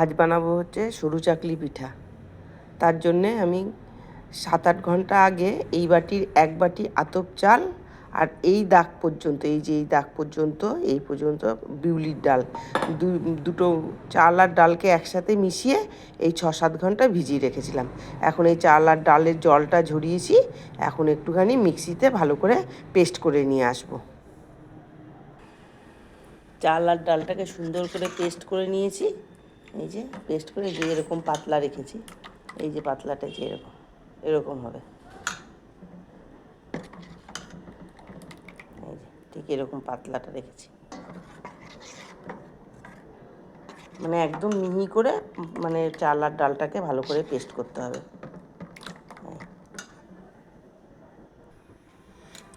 আজ বানাবো হচ্ছে সরু চাকলি পিঠা। তার জন্যে আমি সাত আট ঘণ্টা আগে এই বাটির এক বাটি আতপ চাল আর এই দাগ পর্যন্ত, এই যে এই দাগ পর্যন্ত, এই পর্যন্ত বিউলির ডাল দুটো চাল আর ডালকে একসাথে মিশিয়ে এই ছ সাত ঘণ্টা ভিজিয়ে রেখেছিলাম। এখন এই চাল আর ডালের জলটা ঝরিয়েছি, এখন একটুখানি মিক্সিতে ভালো করে পেস্ট করে নিয়ে আসব। চাল আর ডালটাকে সুন্দর করে পেস্ট করে নিয়েছি। এই যে পেস্ট করে যে এরকম পাতলা রেখেছি, এই যে পাতলাটা যে এরকম এরকম হবে। এই যে ঠিক এরকম পাতলাটা রেখেছি। মানে একদম মিহি করে মানে চাল আর ডালটাকে ভালো করে পেস্ট করতে হবে।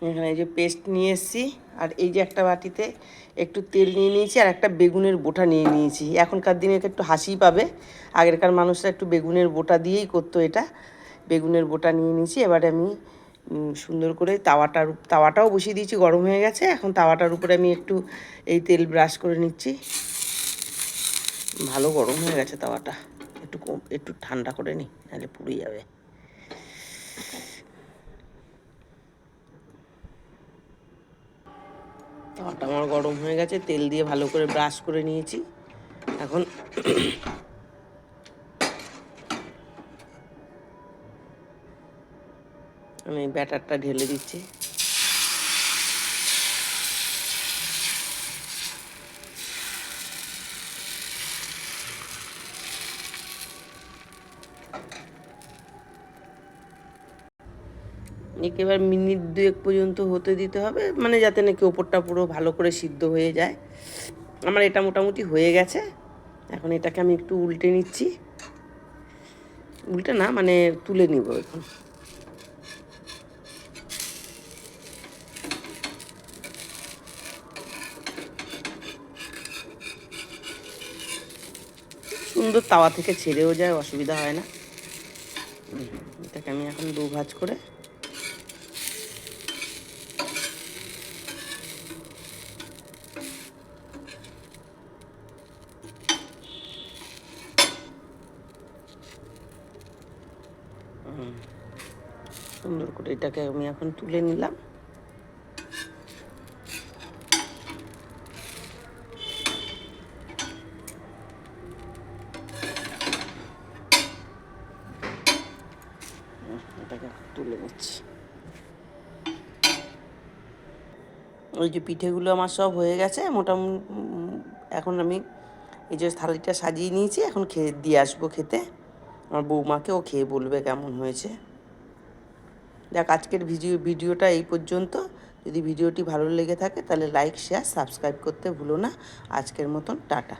এখানে এই যে পেস্ট নিয়ে এসেছি। আর এই যে একটা বাটিতে একটু তেল নিয়ে নিয়েছি আর একটা বেগুনের বোটা নিয়ে নিয়েছি। এখনকার দিনে একটু হাসি পাবে। আগেরকার মানুষরা একটু বেগুনের বোটা দিয়েই করতো এটা। বেগুনের বোটা নিয়ে নিয়েছি। এবারে আমি সুন্দর করে তাওয়াটার তাওয়াটাও বসিয়ে দিয়েছি। গরম হয়ে গেছে। এখন তাওয়াটার উপরে আমি একটু এই তেল ব্রাশ করে নিচ্ছি। ভালো গরম হয়ে গেছে তাওয়াটা। একটু একটু ঠান্ডা করে নিই নাহলে পুড়ে যাবে। তাওয়াটা আমার গরম হয়ে গেছে, তেল দিয়ে ভালো করে ব্রাশ করে নিয়েছি। এখন আমি ব্যাটারটা ঢেলে দিচ্ছি। একেবারে মিনিট দুয়েক পর্যন্ত হতে দিতে হবে মানে যাতে নাকি ওপরটা পুরো ভালো করে সিদ্ধ হয়ে যায়। আমার এটা মোটামুটি হয়ে গেছে। এখন এটাকে আমি একটু উল্টে নিচ্ছি। উল্টে না মানে তুলে নিব এখন। সুন্দর তাওয়া থেকে ছেড়েও যায়, অসুবিধা হয় না। এটাকে আমি এখন দু ভাজ করে সুন্দর করে এটাকে আমি এখন তুলে নিলাম। এটাকে তুলে নিচ্ছি। ওই যে পিঠেগুলো আমার সব হয়ে গেছে, মোটামুটি এখন আমি এই যে থালিটা সাজিয়ে নিয়েছি, এখন খেয়ে, দিয়ে আসব খেতে। আমার বৌমাকেও খেয়ে বলবে কেমন হয়েছে। দেখ, আজকের ভিডিও, ভিডিওটা এই পর্যন্ত। যদি ভিডিওটি ভালো লেগে থাকে, তাহলে লাইক শেয়ার সাবস্ক্রাইব করতে ভুলো না। আজকের মতন, টাটা।